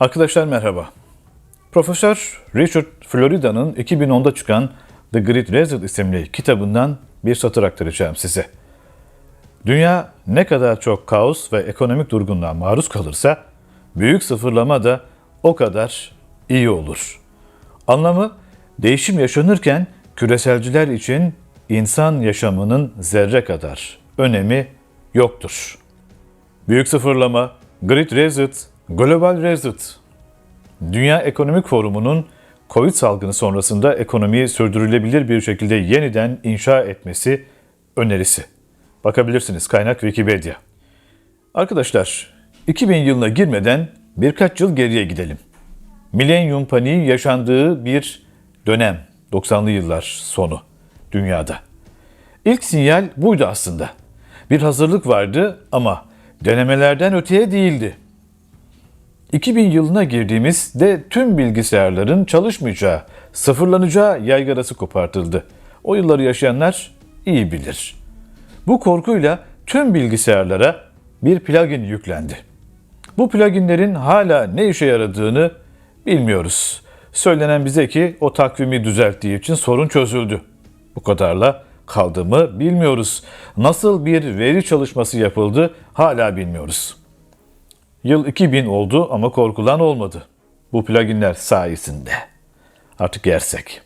Arkadaşlar merhaba. Profesör Richard Florida'nın 2010'da çıkan The Great Reset isimli kitabından bir satır aktaracağım size. Dünya ne kadar çok kaos ve ekonomik durgunluğa maruz kalırsa büyük sıfırlama da o kadar iyi olur. Anlamı değişim yaşanırken küreselciler için insan yaşamının zerre kadar önemi yoktur. Büyük sıfırlama, Great Reset, Global Reset. Dünya Ekonomik Forumu'nun Covid salgını sonrasında ekonomiyi sürdürülebilir bir şekilde yeniden inşa etmesi önerisi. Bakabilirsiniz kaynak Wikipedia. Arkadaşlar, 2000 yılına girmeden birkaç yıl geriye gidelim. Milenyum paniği yaşandığı bir dönem, 90'lı yıllar sonu dünyada. İlk sinyal buydu aslında. Bir hazırlık vardı ama denemelerden öteye değildi. 2000 yılına girdiğimizde tüm bilgisayarların çalışmayacağı, sıfırlanacağı yaygarası kopartıldı. O yılları yaşayanlar iyi bilir. Bu korkuyla tüm bilgisayarlara bir plugin yüklendi. Bu pluginlerin hala ne işe yaradığını bilmiyoruz. Söylenen bize ki o takvimi düzelttiği için sorun çözüldü. Bu kadarla kaldığımı bilmiyoruz. Nasıl bir veri çalışması yapıldı hala bilmiyoruz. Yıl 2000 oldu ama korkulan olmadı. Bu pluginler sayesinde. Artık yersek.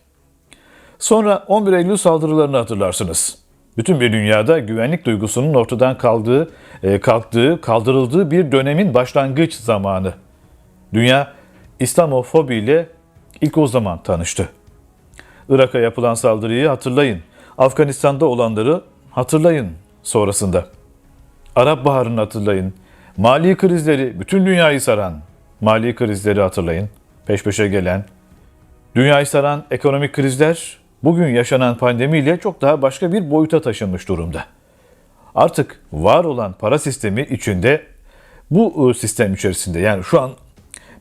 Sonra 11 Eylül saldırılarını hatırlarsınız. Bütün bir dünyada güvenlik duygusunun ortadan kaldığı, e, kalktığı, kaldırıldığı bir dönemin başlangıç zamanı. Dünya İslamofobiyle ilk o zaman tanıştı. Irak'a yapılan saldırıyı hatırlayın. Afganistan'da olanları hatırlayın sonrasında. Arap Baharı'nı hatırlayın. Mali krizleri, bütün dünyayı saran mali krizleri hatırlayın. Peş peşe gelen. Dünyayı saran ekonomik krizler bugün yaşanan pandemiyle çok daha başka bir boyuta taşınmış durumda. Artık var olan para sistemi içinde bu ıı, sistem içerisinde yani şu an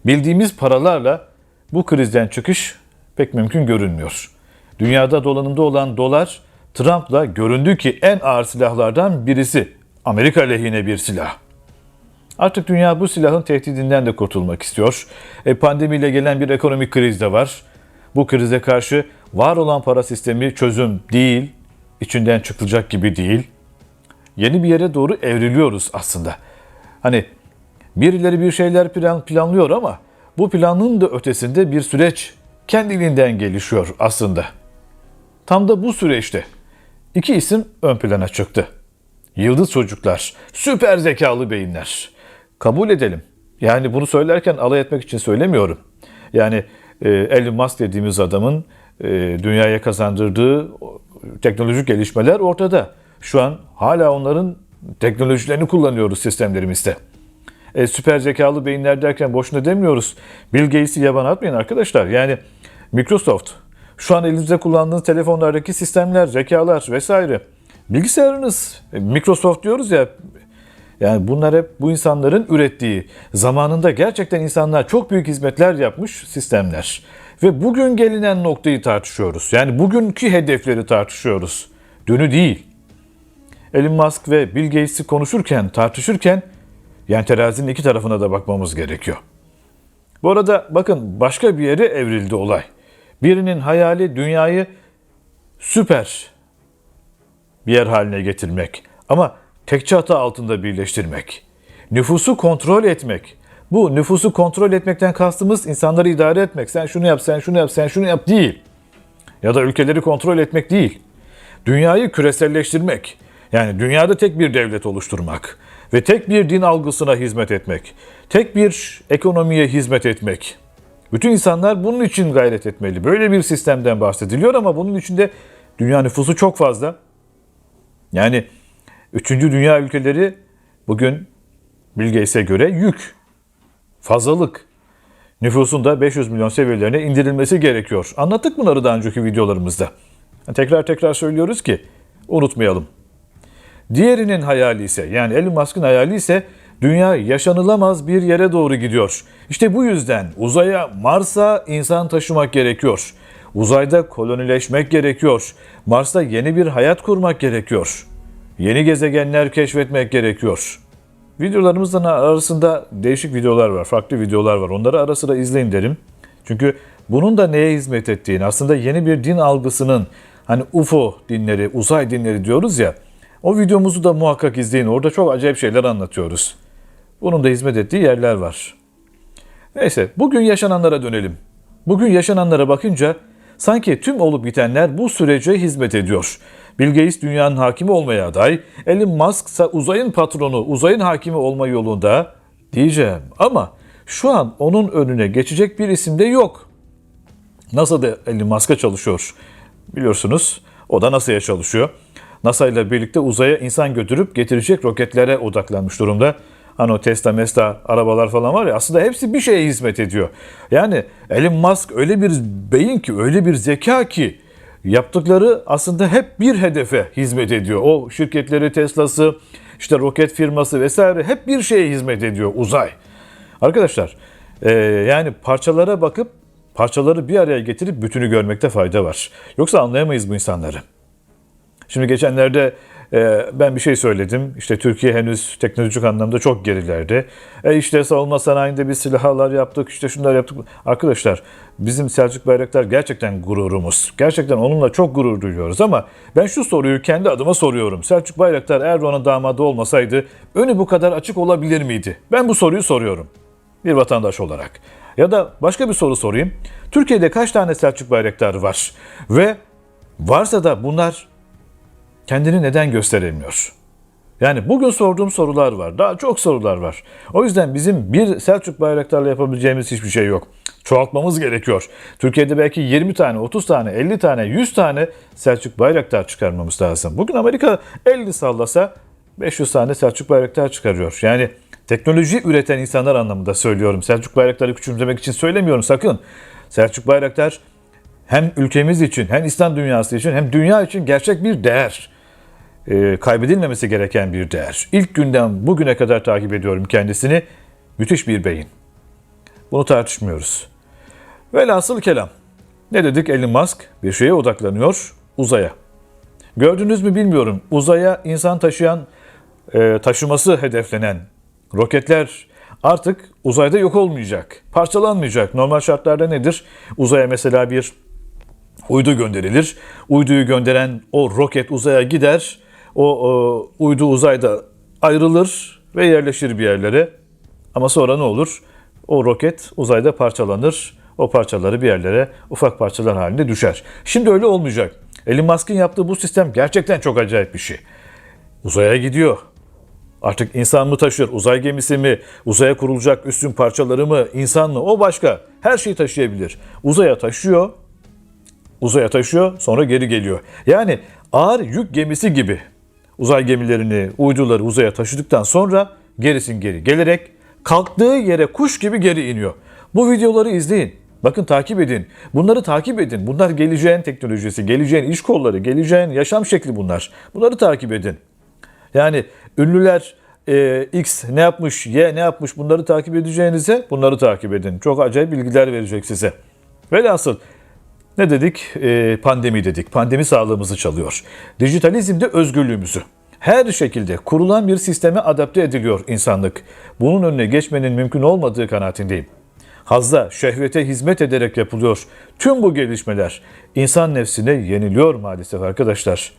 bildiğimiz paralarla bu krizden çıkış pek mümkün görünmüyor. Dünyada dolanımda olan dolar Trump'la göründü ki en ağır silahlardan birisi. Amerika lehine bir silah. Artık dünya bu silahın tehdidinden de kurtulmak istiyor. E, pandemiyle gelen bir ekonomik kriz de var. Bu krize karşı var olan para sistemi çözüm değil, içinden çıkılacak gibi değil. Yeni bir yere doğru evriliyoruz aslında. Hani birileri bir şeyler plan, planlıyor ama bu planın da ötesinde bir süreç kendiliğinden gelişiyor aslında. Tam da bu süreçte iki isim ön plana çıktı. Yıldız çocuklar, süper zekalı beyinler. Kabul edelim. Yani bunu söylerken alay etmek için söylemiyorum. Yani e, Elon Musk dediğimiz adamın e, dünyaya kazandırdığı teknolojik gelişmeler ortada. Şu an hala onların teknolojilerini kullanıyoruz sistemlerimizde. E, süper zekalı beyinler derken boşuna demiyoruz. Bill Gates'i yaban atmayın arkadaşlar. Yani Microsoft, şu an elinizde kullandığınız telefonlardaki sistemler, zekalar vesaire. Bilgisayarınız, e, Microsoft diyoruz ya, yani bunlar hep bu insanların ürettiği, zamanında gerçekten insanlar çok büyük hizmetler yapmış sistemler. Ve bugün gelinen noktayı tartışıyoruz. Yani bugünkü hedefleri tartışıyoruz. Dünü değil. Elon Musk ve Bill Gates'i konuşurken, tartışırken yani terazinin iki tarafına da bakmamız gerekiyor. Bu arada bakın başka bir yere evrildi olay. Birinin hayali dünyayı süper bir yer haline getirmek ama tek çatı altında birleştirmek. Nüfusu kontrol etmek. Bu nüfusu kontrol etmekten kastımız insanları idare etmek. Sen şunu yap, sen şunu yap, sen şunu yap değil. Ya da ülkeleri kontrol etmek değil. Dünyayı küreselleştirmek. Yani dünyada tek bir devlet oluşturmak ve tek bir din algısına hizmet etmek. Tek bir ekonomiye hizmet etmek. Bütün insanlar bunun için gayret etmeli. Böyle bir sistemden bahsediliyor ama bunun içinde dünya nüfusu çok fazla. Yani üçüncü dünya ülkeleri bugün Bill göre yük, fazlalık. Nüfusun da 500 milyon seviyelerine indirilmesi gerekiyor. Anlattık bunları daha önceki videolarımızda. Tekrar tekrar söylüyoruz ki unutmayalım. Diğerinin hayali ise yani Elon Musk'ın hayali ise dünya yaşanılamaz bir yere doğru gidiyor. İşte bu yüzden uzaya, Mars'a insan taşımak gerekiyor. Uzayda kolonileşmek gerekiyor. Mars'ta yeni bir hayat kurmak gerekiyor. Yeni gezegenler keşfetmek gerekiyor. videolarımızın arasında değişik videolar var, farklı videolar var. Onları ara sıra izleyin derim. Çünkü bunun da neye hizmet ettiğini, aslında yeni bir din algısının hani UFO dinleri, uzay dinleri diyoruz ya. O videomuzu da muhakkak izleyin. Orada çok acayip şeyler anlatıyoruz. Bunun da hizmet ettiği yerler var. Neyse, bugün yaşananlara dönelim. Bugün yaşananlara bakınca sanki tüm olup bitenler bu sürece hizmet ediyor. Bill Gates dünyanın hakimi olmaya aday, Elon Musk ise uzayın patronu, uzayın hakimi olma yolunda diyeceğim. Ama şu an onun önüne geçecek bir isim de yok. NASA'da Elon Musk'a çalışıyor. Biliyorsunuz o da NASA'ya çalışıyor. NASA ile birlikte uzaya insan götürüp getirecek roketlere odaklanmış durumda. Hani o Tesla, Mesla arabalar falan var ya aslında hepsi bir şeye hizmet ediyor. Yani Elon Musk öyle bir beyin ki, öyle bir zeka ki yaptıkları aslında hep bir hedefe hizmet ediyor. O şirketleri, Tesla'sı, işte roket firması vesaire hep bir şeye hizmet ediyor uzay. Arkadaşlar e, yani parçalara bakıp parçaları bir araya getirip bütünü görmekte fayda var. Yoksa anlayamayız bu insanları. Şimdi geçenlerde ben bir şey söyledim. İşte Türkiye henüz teknolojik anlamda çok gerilerde. E işte savunma sanayinde biz silahlar yaptık, işte şunlar yaptık. Arkadaşlar bizim Selçuk Bayraktar gerçekten gururumuz. Gerçekten onunla çok gurur duyuyoruz ama ben şu soruyu kendi adıma soruyorum. Selçuk Bayraktar Erdoğan'ın damadı olmasaydı önü bu kadar açık olabilir miydi? Ben bu soruyu soruyorum bir vatandaş olarak. Ya da başka bir soru sorayım. Türkiye'de kaç tane Selçuk Bayraktar var? Ve varsa da bunlar kendini neden gösteremiyor? Yani bugün sorduğum sorular var. Daha çok sorular var. O yüzden bizim bir Selçuk Bayraktar'la yapabileceğimiz hiçbir şey yok. Çoğaltmamız gerekiyor. Türkiye'de belki 20 tane, 30 tane, 50 tane, 100 tane Selçuk Bayraktar çıkarmamız lazım. Bugün Amerika 50 sallasa 500 tane Selçuk Bayraktar çıkarıyor. Yani teknoloji üreten insanlar anlamında söylüyorum. Selçuk Bayraktar'ı küçümsemek için söylemiyorum sakın. Selçuk Bayraktar hem ülkemiz için hem İslam dünyası için hem dünya için gerçek bir değer. Ee, kaybedilmemesi gereken bir değer. İlk günden bugüne kadar takip ediyorum kendisini. Müthiş bir beyin. Bunu tartışmıyoruz. Velhasıl kelam. Ne dedik Elon Musk? Bir şeye odaklanıyor, uzaya. Gördünüz mü bilmiyorum. Uzaya insan taşıyan, e, taşıması hedeflenen roketler artık uzayda yok olmayacak, parçalanmayacak. Normal şartlarda nedir? Uzaya mesela bir uydu gönderilir. Uyduyu gönderen o roket uzaya gider. O, o uydu uzayda ayrılır ve yerleşir bir yerlere. Ama sonra ne olur? O roket uzayda parçalanır. O parçaları bir yerlere ufak parçalar halinde düşer. Şimdi öyle olmayacak. Elon Musk'ın yaptığı bu sistem gerçekten çok acayip bir şey. Uzaya gidiyor. Artık insan mı taşır, uzay gemisi mi, uzaya kurulacak üstün parçaları mı, insan mı o başka. Her şeyi taşıyabilir. Uzaya taşıyor, uzaya taşıyor sonra geri geliyor. Yani ağır yük gemisi gibi uzay gemilerini, uyduları uzaya taşıdıktan sonra gerisin geri gelerek kalktığı yere kuş gibi geri iniyor. Bu videoları izleyin. Bakın takip edin. Bunları takip edin. Bunlar geleceğin teknolojisi, geleceğin iş kolları, geleceğin yaşam şekli bunlar. Bunları takip edin. Yani ünlüler e, X ne yapmış, Y ne yapmış bunları takip edeceğinize bunları takip edin. Çok acayip bilgiler verecek size. Velhasıl ne dedik? E, pandemi dedik. Pandemi sağlığımızı çalıyor. Dijitalizm de özgürlüğümüzü. Her şekilde kurulan bir sisteme adapte ediliyor insanlık. Bunun önüne geçmenin mümkün olmadığı kanaatindeyim. Hazda, şehvete hizmet ederek yapılıyor. Tüm bu gelişmeler insan nefsine yeniliyor maalesef arkadaşlar.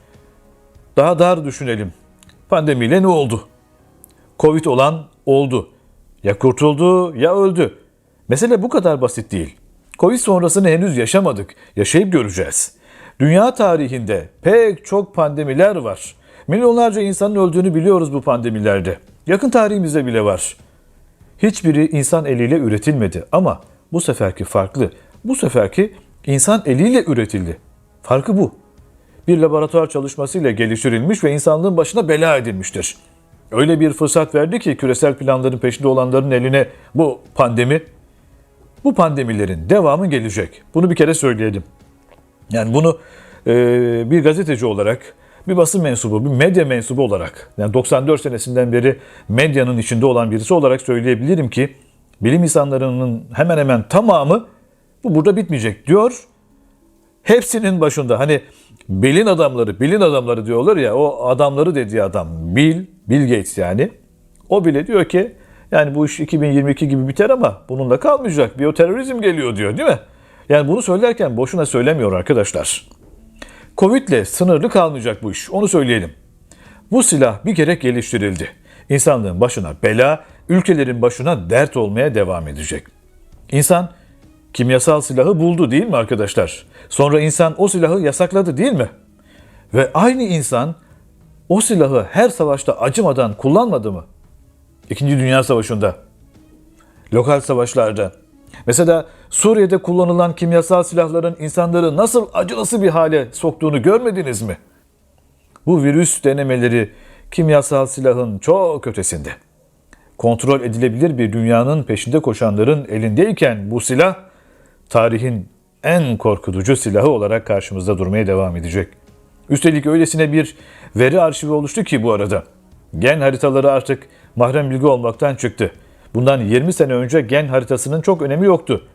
Daha dar düşünelim. Pandemiyle ne oldu? Covid olan oldu. Ya kurtuldu ya öldü. Mesele bu kadar basit değil. Covid sonrasını henüz yaşamadık. Yaşayıp göreceğiz. Dünya tarihinde pek çok pandemiler var. Milyonlarca insanın öldüğünü biliyoruz bu pandemilerde. Yakın tarihimizde bile var. Hiçbiri insan eliyle üretilmedi ama bu seferki farklı. Bu seferki insan eliyle üretildi. Farkı bu. Bir laboratuvar çalışmasıyla geliştirilmiş ve insanlığın başına bela edilmiştir. Öyle bir fırsat verdi ki küresel planların peşinde olanların eline bu pandemi, bu pandemilerin devamı gelecek. Bunu bir kere söyleyelim. Yani bunu e, bir gazeteci olarak, bir basın mensubu, bir medya mensubu olarak, yani 94 senesinden beri medyanın içinde olan birisi olarak söyleyebilirim ki bilim insanlarının hemen hemen tamamı bu burada bitmeyecek diyor. Hepsinin başında hani bilin adamları, bilin adamları diyorlar ya o adamları dediği adam Bill, Bill Gates yani O bile diyor ki yani bu iş 2022 gibi biter ama bununla kalmayacak. Biyoterörizm geliyor diyor değil mi? Yani bunu söylerken boşuna söylemiyor arkadaşlar. Covid'le sınırlı kalmayacak bu iş. Onu söyleyelim. Bu silah bir kere geliştirildi. İnsanlığın başına bela, ülkelerin başına dert olmaya devam edecek. İnsan kimyasal silahı buldu değil mi arkadaşlar? Sonra insan o silahı yasakladı değil mi? Ve aynı insan o silahı her savaşta acımadan kullanmadı mı? İkinci Dünya Savaşı'nda, lokal savaşlarda. Mesela Suriye'de kullanılan kimyasal silahların insanları nasıl acınası bir hale soktuğunu görmediniz mi? Bu virüs denemeleri kimyasal silahın çok ötesinde. Kontrol edilebilir bir dünyanın peşinde koşanların elindeyken bu silah tarihin en korkutucu silahı olarak karşımızda durmaya devam edecek. Üstelik öylesine bir veri arşivi oluştu ki bu arada. Gen haritaları artık mahrem bilgi olmaktan çıktı. Bundan 20 sene önce gen haritasının çok önemi yoktu.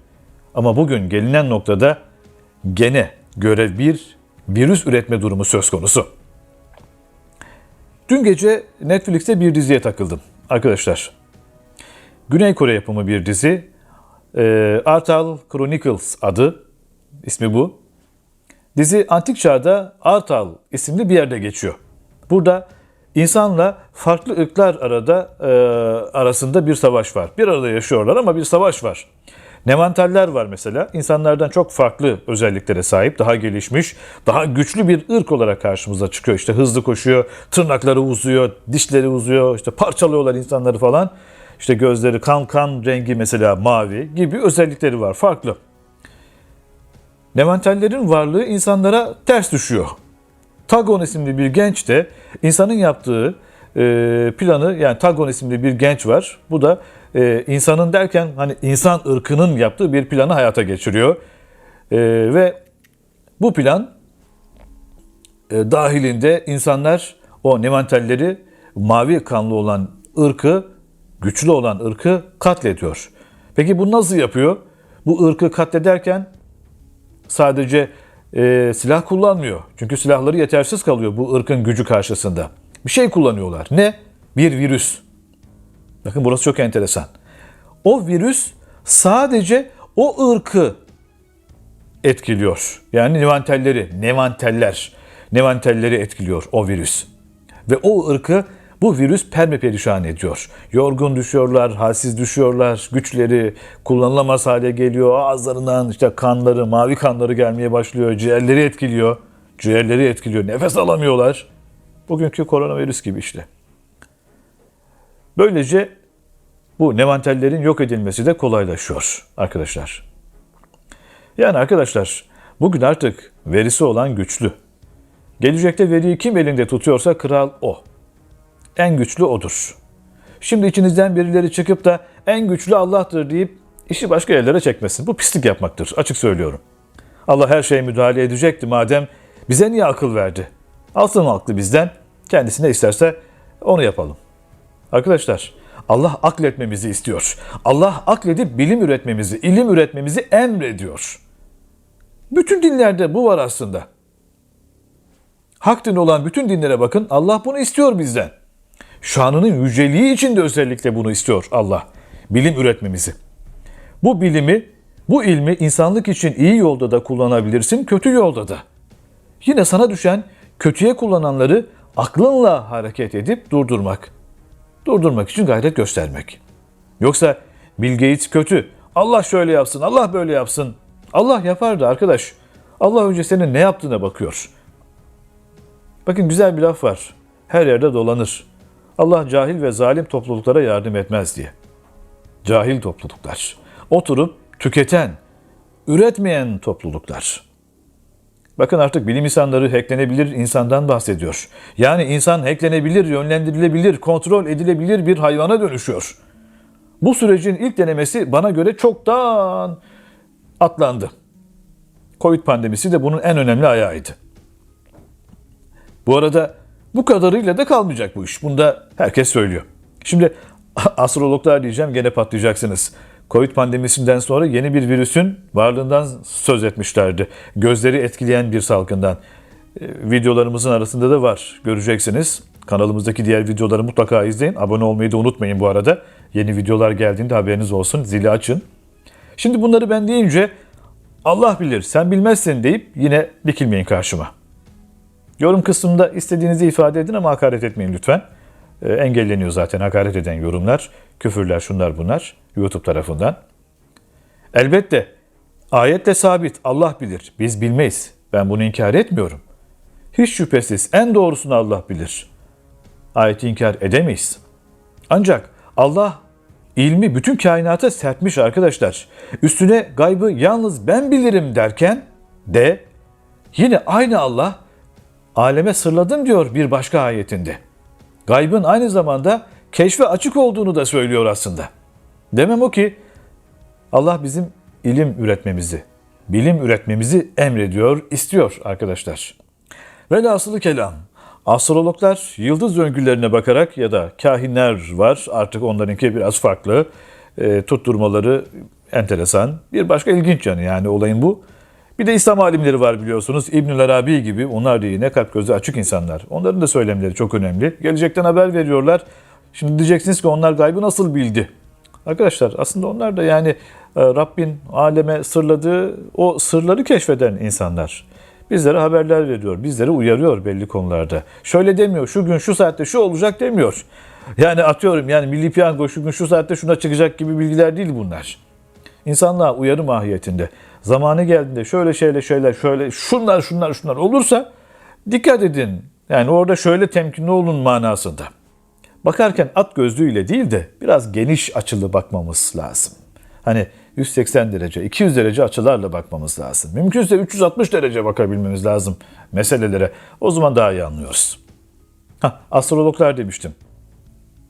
Ama bugün gelinen noktada gene göre bir virüs üretme durumu söz konusu. Dün gece Netflix'te bir diziye takıldım arkadaşlar. Güney Kore yapımı bir dizi. E, Artal Chronicles adı. ismi bu. Dizi antik çağda Artal isimli bir yerde geçiyor. Burada insanla farklı ırklar arada e, arasında bir savaş var. Bir arada yaşıyorlar ama bir savaş var. Nevanterler var mesela. İnsanlardan çok farklı özelliklere sahip, daha gelişmiş, daha güçlü bir ırk olarak karşımıza çıkıyor. İşte hızlı koşuyor, tırnakları uzuyor, dişleri uzuyor, işte parçalıyorlar insanları falan. İşte gözleri kan kan rengi mesela mavi gibi özellikleri var, farklı. Nevanterlerin varlığı insanlara ters düşüyor. Tagon isimli bir genç de insanın yaptığı e, planı yani Tagon isimli bir genç var. Bu da e, insanın derken hani insan ırkının yaptığı bir planı hayata geçiriyor. E, ve bu plan e, dahilinde insanlar o Nevanterleri mavi kanlı olan ırkı, güçlü olan ırkı katlediyor. Peki bu nasıl yapıyor? Bu ırkı katlederken sadece e, silah kullanmıyor. Çünkü silahları yetersiz kalıyor bu ırkın gücü karşısında. Bir şey kullanıyorlar. Ne? Bir virüs. Bakın burası çok enteresan. O virüs sadece o ırkı etkiliyor. Yani nevantelleri, nevanteller, nevantelleri etkiliyor o virüs. Ve o ırkı bu virüs permeperişan ediyor. Yorgun düşüyorlar, halsiz düşüyorlar, güçleri kullanılamaz hale geliyor. Ağızlarından işte kanları, mavi kanları gelmeye başlıyor, ciğerleri etkiliyor. Ciğerleri etkiliyor, nefes alamıyorlar. Bugünkü koronavirüs gibi işte. Böylece bu nevantellerin yok edilmesi de kolaylaşıyor arkadaşlar. Yani arkadaşlar bugün artık verisi olan güçlü. Gelecekte veriyi kim elinde tutuyorsa kral o. En güçlü odur. Şimdi içinizden birileri çıkıp da en güçlü Allah'tır deyip işi başka yerlere çekmesin. Bu pislik yapmaktır. Açık söylüyorum. Allah her şeye müdahale edecekti madem bize niye akıl verdi? Alsın aklı bizden. Kendisine isterse onu yapalım. Arkadaşlar Allah akletmemizi istiyor. Allah akledip bilim üretmemizi, ilim üretmemizi emrediyor. Bütün dinlerde bu var aslında. Hak din olan bütün dinlere bakın Allah bunu istiyor bizden. Şanının yüceliği için de özellikle bunu istiyor Allah. Bilim üretmemizi. Bu bilimi, bu ilmi insanlık için iyi yolda da kullanabilirsin, kötü yolda da. Yine sana düşen kötüye kullananları aklınla hareket edip durdurmak. Durdurmak için gayret göstermek. Yoksa Bill Gates kötü. Allah şöyle yapsın, Allah böyle yapsın. Allah yapardı arkadaş. Allah önce senin ne yaptığına bakıyor. Bakın güzel bir laf var. Her yerde dolanır. Allah cahil ve zalim topluluklara yardım etmez diye. Cahil topluluklar. Oturup tüketen, üretmeyen topluluklar. Bakın artık bilim insanları hacklenebilir insandan bahsediyor. Yani insan hacklenebilir, yönlendirilebilir, kontrol edilebilir bir hayvana dönüşüyor. Bu sürecin ilk denemesi bana göre çoktan atlandı. Covid pandemisi de bunun en önemli ayağıydı. Bu arada bu kadarıyla da kalmayacak bu iş. Bunu da herkes söylüyor. Şimdi astrologlar diyeceğim gene patlayacaksınız. Covid pandemisinden sonra yeni bir virüsün varlığından söz etmişlerdi. Gözleri etkileyen bir salgından. E, videolarımızın arasında da var. Göreceksiniz. Kanalımızdaki diğer videoları mutlaka izleyin. Abone olmayı da unutmayın bu arada. Yeni videolar geldiğinde haberiniz olsun. Zili açın. Şimdi bunları ben deyince Allah bilir sen bilmezsin deyip yine dikilmeyin karşıma. Yorum kısmında istediğinizi ifade edin ama hakaret etmeyin lütfen. Ee, engelleniyor zaten hakaret eden yorumlar, küfürler, şunlar bunlar YouTube tarafından. Elbette ayette sabit Allah bilir, biz bilmeyiz. Ben bunu inkar etmiyorum. Hiç şüphesiz en doğrusunu Allah bilir. Ayeti inkar edemeyiz. Ancak Allah ilmi bütün kainata serpmiş arkadaşlar. Üstüne gaybı yalnız ben bilirim derken de yine aynı Allah aleme sırladım diyor bir başka ayetinde. Gaybın aynı zamanda keşfe açık olduğunu da söylüyor aslında. Demem o ki Allah bizim ilim üretmemizi, bilim üretmemizi emrediyor, istiyor arkadaşlar. Velhasılı kelam, astrologlar yıldız döngülerine bakarak ya da kahinler var, artık onlarınki biraz farklı, e, tutturmaları enteresan. Bir başka ilginç yanı yani olayın bu. Bir de İslam alimleri var biliyorsunuz. İbnül Arabi gibi onlar da yine kalp gözü açık insanlar. Onların da söylemleri çok önemli. Gelecekten haber veriyorlar. Şimdi diyeceksiniz ki onlar gaybı nasıl bildi? Arkadaşlar aslında onlar da yani e, Rabbin aleme sırladığı o sırları keşfeden insanlar. Bizlere haberler veriyor, bizleri uyarıyor belli konularda. Şöyle demiyor, şu gün şu saatte şu olacak demiyor. Yani atıyorum yani milli piyango şu gün şu saatte şuna çıkacak gibi bilgiler değil bunlar. İnsanlığa uyarı mahiyetinde. Zamanı geldiğinde şöyle şeyle şeyler şöyle şunlar şunlar şunlar olursa dikkat edin. Yani orada şöyle temkinli olun manasında. Bakarken at gözlüğüyle değil de biraz geniş açılı bakmamız lazım. Hani 180 derece, 200 derece açılarla bakmamız lazım. Mümkünse 360 derece bakabilmemiz lazım meselelere. O zaman daha iyi anlıyoruz. Hah, astrologlar demiştim.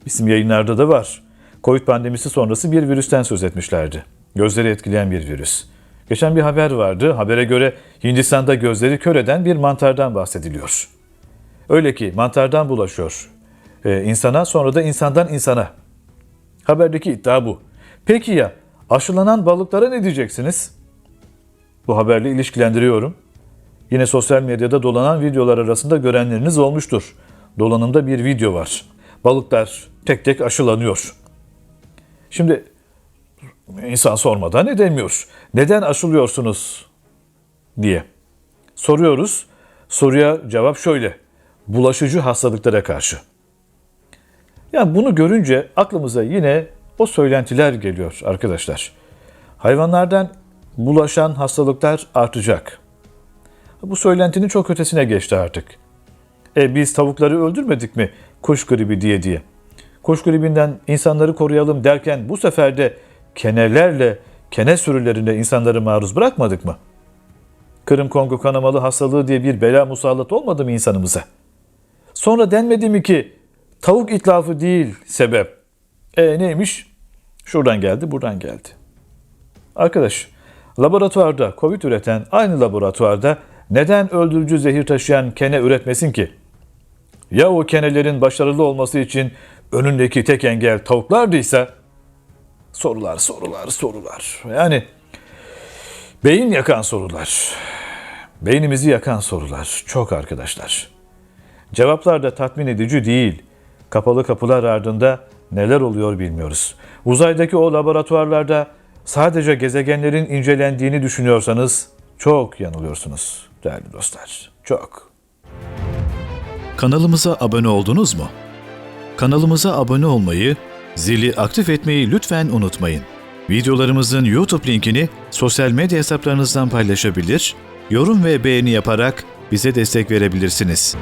Bizim yayınlarda da var. Covid pandemisi sonrası bir virüsten söz etmişlerdi. Gözleri etkileyen bir virüs. Geçen bir haber vardı. Habere göre Hindistan'da gözleri kör eden bir mantardan bahsediliyor. Öyle ki mantardan bulaşıyor. Ee, insana sonra da insandan insana. Haberdeki iddia bu. Peki ya aşılanan balıklara ne diyeceksiniz? Bu haberle ilişkilendiriyorum. Yine sosyal medyada dolanan videolar arasında görenleriniz olmuştur. Dolanımda bir video var. Balıklar tek tek aşılanıyor. Şimdi insan sormadan edemiyor. Neden aşılıyorsunuz diye soruyoruz. Soruya cevap şöyle. Bulaşıcı hastalıklara karşı. Yani bunu görünce aklımıza yine o söylentiler geliyor arkadaşlar. Hayvanlardan bulaşan hastalıklar artacak. Bu söylentinin çok ötesine geçti artık. E biz tavukları öldürmedik mi kuş gribi diye diye. Kuş gribinden insanları koruyalım derken bu sefer de kenelerle, kene sürülerine insanları maruz bırakmadık mı? Kırım Kongo kanamalı hastalığı diye bir bela musallat olmadı mı insanımıza? Sonra denmedi mi ki tavuk itlafı değil sebep? E neymiş? Şuradan geldi, buradan geldi. Arkadaş, laboratuvarda Covid üreten aynı laboratuvarda neden öldürücü zehir taşıyan kene üretmesin ki? Ya o kenelerin başarılı olması için önündeki tek engel tavuklardıysa sorular, sorular, sorular. Yani beyin yakan sorular. Beynimizi yakan sorular. Çok arkadaşlar. Cevaplar da tatmin edici değil. Kapalı kapılar ardında neler oluyor bilmiyoruz. Uzaydaki o laboratuvarlarda sadece gezegenlerin incelendiğini düşünüyorsanız çok yanılıyorsunuz değerli dostlar. Çok. Kanalımıza abone oldunuz mu? Kanalımıza abone olmayı, zili aktif etmeyi lütfen unutmayın. Videolarımızın YouTube linkini sosyal medya hesaplarınızdan paylaşabilir, yorum ve beğeni yaparak bize destek verebilirsiniz.